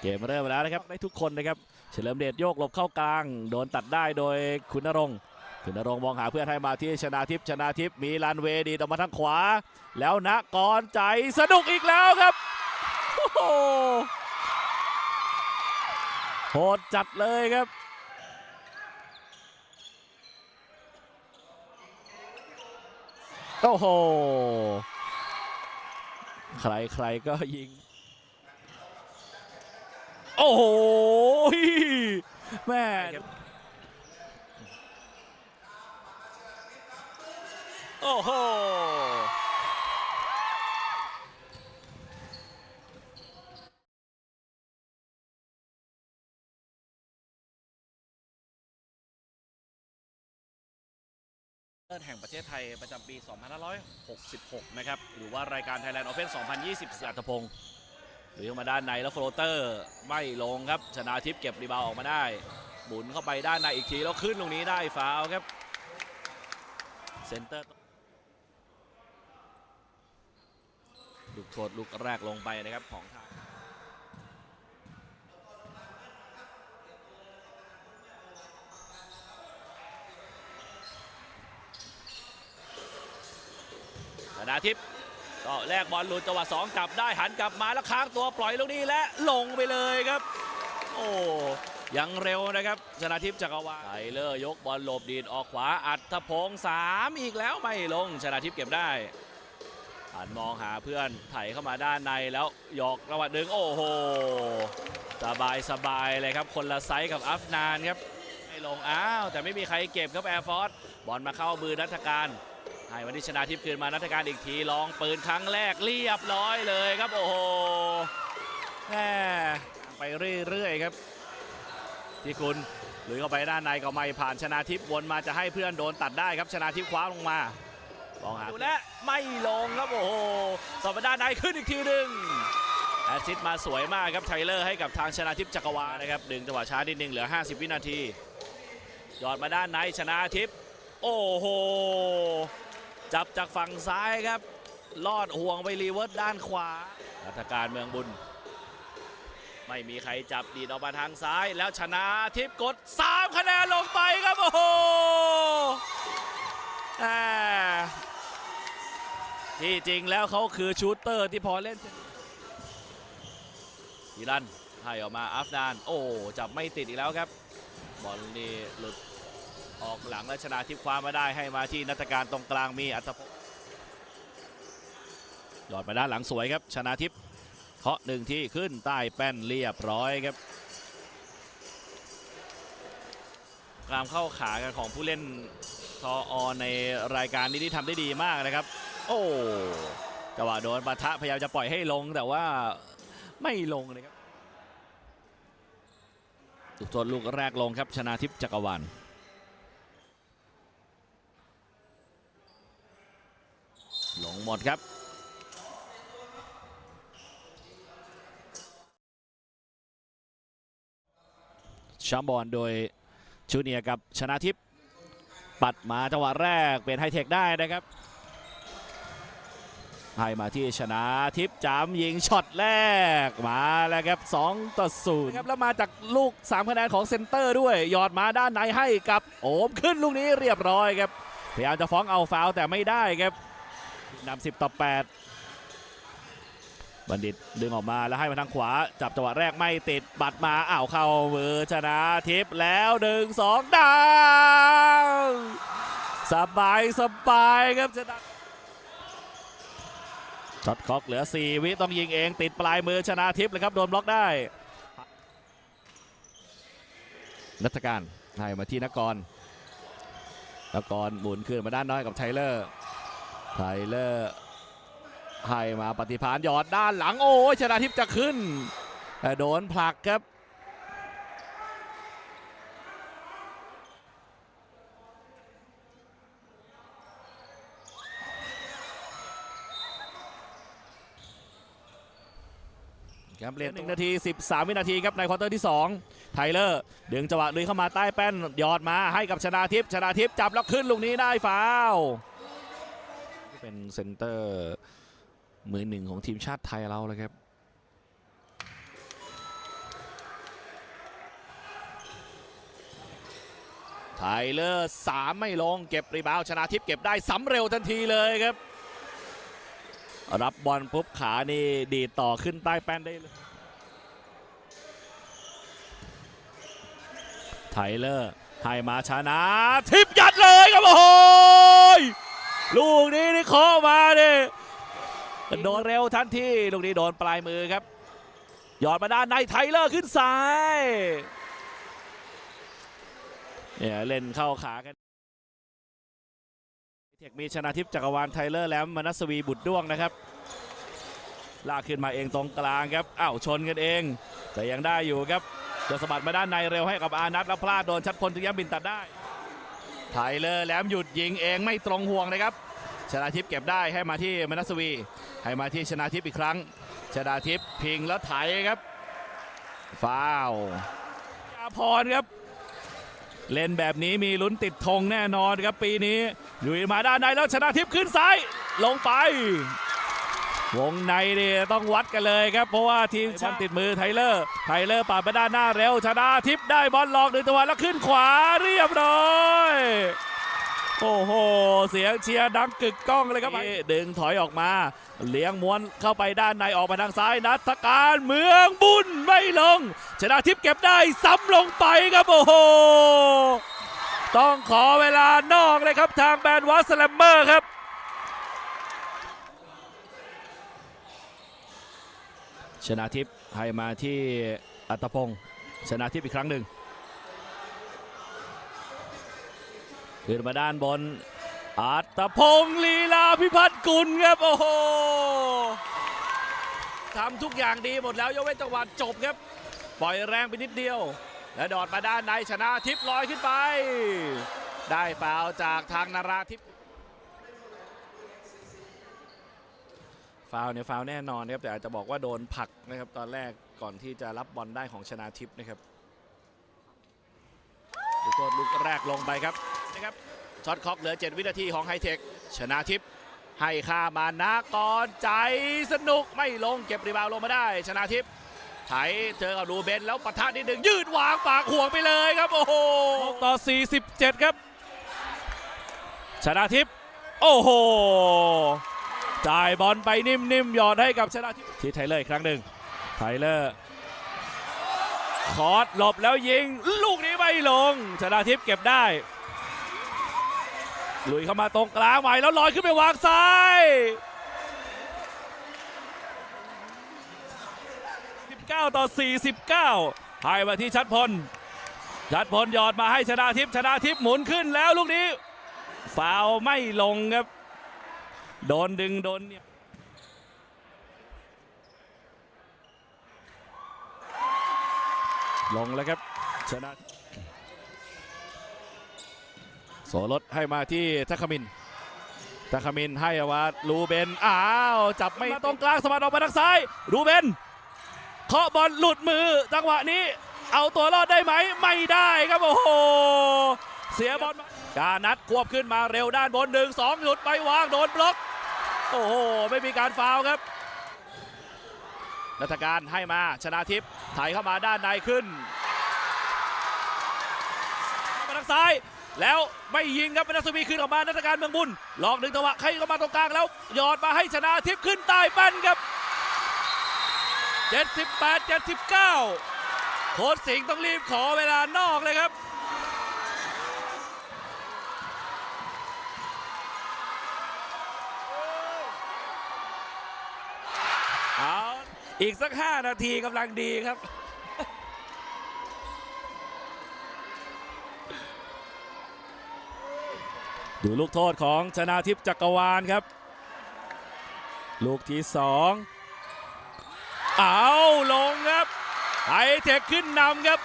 เกมเริ่มแล้วนะครับได้ทุกคนนะครับ เฉลิมเดชโยกหลบเข้ากลาง โดนตัดได้โดยคุณนรงค์คุณนรงค์มองหาเพื่อนให้มาที่ชนาทิพย์ชนาทิพย์มีลันเวย์ดีดออกมาทางขวา แล้วนะกรใจสนุกอีกแล้วครับโอ้โหโหดจัดเลยครับโอ้โห ใครใครก็ยิง โอ้โหแม่โอ้โหเลิศแห่งประเทศไทยประจำปี 2566 นะครับ หรือว่ารายการ Thailand Open 2020อัตพงศ์ หรือมาด้านในแล้วโฟลเตอร์ไม่ลงครับ ชนาทิพย์เก็บรีบาวออกมาได้ หมุนเข้าไปด้านในอีกทีแล้วขึ้นตรงนี้ได้ฟาวครับ เซนเตอร์ลูกโทษลูกแรกลงไปนะครับของทางชนาทิพย์ ก็แลกบอลหลุดจังหวะสองกลับได้หันกลับมาแล้วค้างตัวปล่อยลูกนี้และลงไปเลยครับ โอ้ยังเร็วนะครับ ชนาทิพย์จักรวาลไทเลอร์ยกบอลหลบดีดออกขวาอัดทพงษ์สามอีกแล้วไม่ลง ชนาทิพย์เก็บได้หันมองหาเพื่อนไถเข้ามาด้านในแล้วหยอกระหว่างดึงโอ้โหสบายสบายเลยครับ คนละไซส์กับอัฟนานครับไม่ลงอ้าวแต่ไม่มีใครเก็บครับแอร์ฟอร์สบอลมาเข้ามือนัฐการ ให้วันนี้ชนะทิพย์คืนมานัฐการอีกทีลองปืนครั้งแรกเรียบร้อยเลยครับโอ้โหแหมไปเรื่อยๆครับ ที่คุณหรือเข้าไปด้านในก็ไม่ผ่านชนะทิพย์วนมาจะให้เพื่อนโดนตัดได้ครับชนะทิพย์คว้าลงมาลองหาดูและไม่ลงครับโอ้โหสอบไปด้านในขึ้นอีกทีหนึ่งแอซิสต์มาสวยมากครับไทเลอร์ให้กับทางชนะทิพย์จักรวาลนะครับดึงจังหวะช้านิดนึงเหลือ 50 วินาทียอดมาด้านในชนะทิพย์โอ้โห จับจากฝั่งซ้ายครับ ลอดห่วงไปรีเวิร์สด้านขวารัฐการเมืองบุญ ไม่มีใครจับดีดออกมาทางซ้าย แล้วชนะทิพย์กด 3 คะแนนลงไปครับ โอ้โหที่จริงแล้วเขาคือชูตเตอร์ที่พอเล่นอีรันให้ออกมาอัฟนาน โอ้จับไม่ติดอีกแล้วครับ บอลนี่หลุด ออกหลังและชนะทิพย์คว้ามาได้ให้มาที่นัตการตรงกลางมีอัตภพงศ์หยอดมาด้านหลังสวยครับชนะทิพย์เคาะหนึ่งที่ขึ้นใต้แป้นเรียบร้อยครับกลามเข้าขากันของผู้เล่นทออในรายการนี้ที่ทำได้ดีมากนะครับ โอ้จังหวะโดนปะทะพยายามจะปล่อยให้ลงแต่ว่าไม่ลงนะครับลูกโทษลูกแรกลงครับชนะทิพย์จักรวาล งหมดครับชัมบอลโดยชูเนียร์กับชนะทิพย์ปัดมาจังหวะแรกเป็นไฮเทคได้นะครับให้มาที่ชนะทิพย์จามยิงช็อตแรกมาแล้วครับ2ต่อ0ครับแล้วมาจากลูก 3 คะแนนของเซนเตอร์ด้วยยอดมาด้านในให้กับโอมขึ้นลูกนี้เรียบร้อยครับพยายามจะฟ้องเอาฟาวแต่ไม่ได้ครับ นำ10 ต่อ 8 บัณฑิตดึงออกมาแล้วให้มาทางขวา จับจังหวะแรกไม่ติดบัตรมาอ้าวเข้ามือชนะทิพย์แล้วหนึ่งสองดังสบายสบายครับชนะช็อตคอกเหลือ 4 วิต้องยิงเองติดปลายมือชนะทิพย์เลยครับ โดนบล็อกได้ นัฐการให้มาที่นกรนกรหมุนขึ้นมาด้านน้อยกับไทเลอร์ ไทเลอร์ให้มาปฏิพานหยอดด้านหลังโอ้ยชนะทิพย์จะขึ้น แต่โดนผลักครับครับเรียน1นาที 13 วินาทีครับในควอเตอร์ที่ 2 ไทเลอร์ดึงจังหวะลุยเข้ามาใต้แป้นหยอดมาให้กับชนาทิพย์ชนาทิพย์จับแล้วขึ้นลูกนี้ได้ฟาวล์ เป็นเซนเตอร์มือหนึ่งของทีมชาติไทยเราเลยครับไทเลอร์สามไม่ลงเก็บรีบาวชนะทิพย์เก็บได้สำเร็วทันทีเลยครับ รับบอลปุ๊บขานี่ดีต่อขึ้นใต้แป้นได้เลยไทเลอร์ให้มาชนะทิพย์ยัดเลยครับโอ้ย ลูกนี้นี่เคาะมาดิโดนเร็วทันทีลูกนี้โดนปลายมือครับหยอดมาด้านในไทเลอร์ขึ้นซ้ายเนี่ยเล่นเข้าขากันเทคมีชนะทิพย์จักรวาลไทเลอร์แลมมนัสวีบุตรด้วงนะครับ ลากขึ้นมาเองตรงกลางครับอ้าวชนกันเอง แต่ยังได้อยู่ครับจะสะบัดมาด้านในเร็วให้กับอานัทแล้วพลาดโดนชัดพลถึงย้ำบินตัดได้ ไทเลอร์แหลมหยุดยิงเองไม่ตรงห่วงนะครับ ชนะทิพย์เก็บได้ให้มาที่มนัสวี ให้มาที่ชนะทิพย์อีกครั้ง ชนะทิพย์พิงแล้วไถครับฟาวอาพรครับ เล่นแบบนี้มีลุ้นติดธงแน่นอนครับปีนี้ลุยมาด้านในแล้วชนะทิพย์ขึ้นซ้าย ลงไป วงในนี่ต้องวัดกันเลยครับ เพราะว่าทีมชันติดมือไทเลอร์ ไทเลอร์ปาดไปด้านหน้าเร็วชนะทิพย์ได้บอลหลอกหนึ่งตัวแล้วขึ้นขวาเรียบร้อยโอ้โห เสียงเชียร์ดังกึกก้องเลยครับดึงถอยออกมา เลี้ยงม้วนเข้าไปด้านในออกมาทางซ้ายนัทการเมืองบุญไม่ลง ชนะทิพย์เก็บได้ซ้ำลงไปครับโอ้โห ต้องขอเวลานอกเลยครับทางแบนวัสแลมเมอร์ครับ ชนะทิพย์ให้มาที่อัตพงศ์ชนะทิพย์อีกครั้งหนึ่งขึ้นมาด้านบนอัตพงศ์ลีลาพิพัฒน์กุลครับโอ้โหทำทุกอย่างดีหมดแล้วยกเว้นจังหวะจบครับ ปล่อยแรงไปนิดเดียว และดอดมาด้านในชนะทิพย์ลอยขึ้นไป ได้ฟาวจากทางนาราทิพย์ ฟาวล์เนี่ยฟาวล์แน่นอนนะครับแต่อาจจะบอกว่าโดนผลักนะครับตอนแรกก่อนที่จะรับบอลได้ของชนาทิพย์นะครับลูกโทษลูกแรกลงไปครับนะครับช็อตคล็อกเหลือ 7 วินาทีของไฮเทคชนาทิพย์ให้ข้ามานะก่อนใจสนุกไม่ลงเก็บรีบาวด์ลงมาได้ ชนาทิพย์ไถเจอกับรูเบนแล้วปะทะนิดหนึ่งยืดวางปากห่วงไปเลยครับ โอ้โหต่อ 47 ครับ ชนาทิพย์โอ้โห จ่ายบอลไปนิ่มๆหยอดให้กับชนะทิพย์ที่ไทเลอร์อีกครั้งหนึ่งไทเลอร์คอร์สหลบแล้วยิง ลูกนี้ไม่ลงชนะทิพย์เก็บได้ลุยเข้ามาตรงกลางใหม่แล้วลอยขึ้นไปวางซ้าย19 ต่อ 49ให้มาที่ชัดพล ชัดพลหยอดมาให้ชนะทิพย์ชนะทิพย์หมุนขึ้นแล้วลูกนี้ฟาวไม่ลงครับ โดนดึงโดนเนี่ยลงแล้วครับชนะโสรถให้มาที่ทัคคามินทัคคามินให้อาวาลูเบน อ้าว จับไม่ตรงกลางสะบัดออกมาทางซ้ายลูเบนเคาะบอลหลุดมือ จังหวะนี้ เอาตัวรอดได้ไหม ไม่ได้ครับ โอ้โห เสียบอลกานัดควบขึ้นมาเร็วด้านบนหนึ่งสองหยุดไปวาง โดนบล็อก โอ้โห ไม่มีการฟาวครับนัฐการให้มาชนะทิพย์ถ่ายเข้ามาด้านในขึ้นมาทางซ้ายแล้วไม่ยิงครับเป็นนัสวีขึ้นออกมานัฐการเมืองบุญหลอกหนึ่งจังหวะใครเข้ามาตรงกลางแล้วหยอดมาให้ชนะทิพย์ขึ้นใต้แป้นครับ 78 79โค้ชสิงห์ต้องรีบขอเวลานอกเลยครับ เอา อีกสัก 5 นาทีกำลังดีครับ ดูลูกโทษของชนาทิพย์จักรวาลครับ ลูกที่สองเอาลงครับไฮเทคขึ้นนำครับ